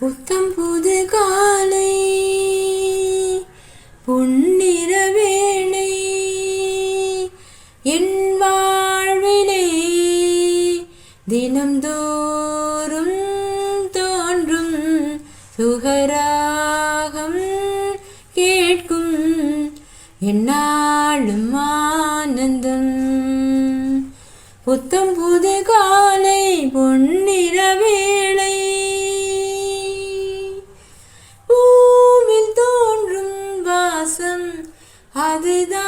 புத்தம் புது காலை பொன்னிற வேளை என் வாழ்விலே தினம்தோறும் தோன்றும் சுகராகம் கேட்கும் என்னாலும் ஆனந்தம். புத்தம் புது காலை பொன்னிற வேளை அதுதான்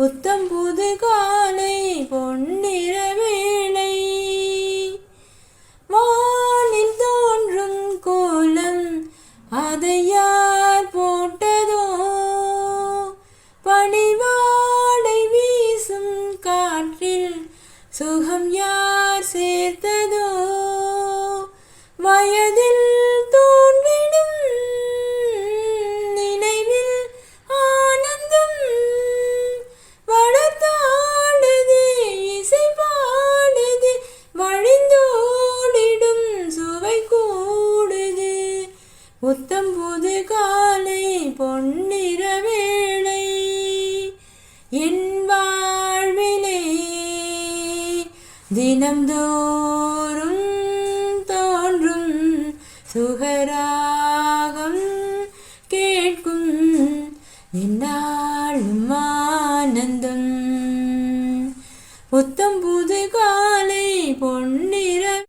புத்தம் புது காலை பொன்னிற வேளை. வானில் தோன்றும் கோலம் அதை யார் போட்டதோ? பணிவாடை வீசும் காற்றில் சுகம் யார் சேர்த்ததோ? புத்தம் புது காலை பொன்னிற வேளை. என் வாழ்விலே தினம்தோறும் தோன்றும் சுகராகம் கேட்கும் என்னாலும் ஆனந்தம். புத்தம் புது காலை பொன்னிற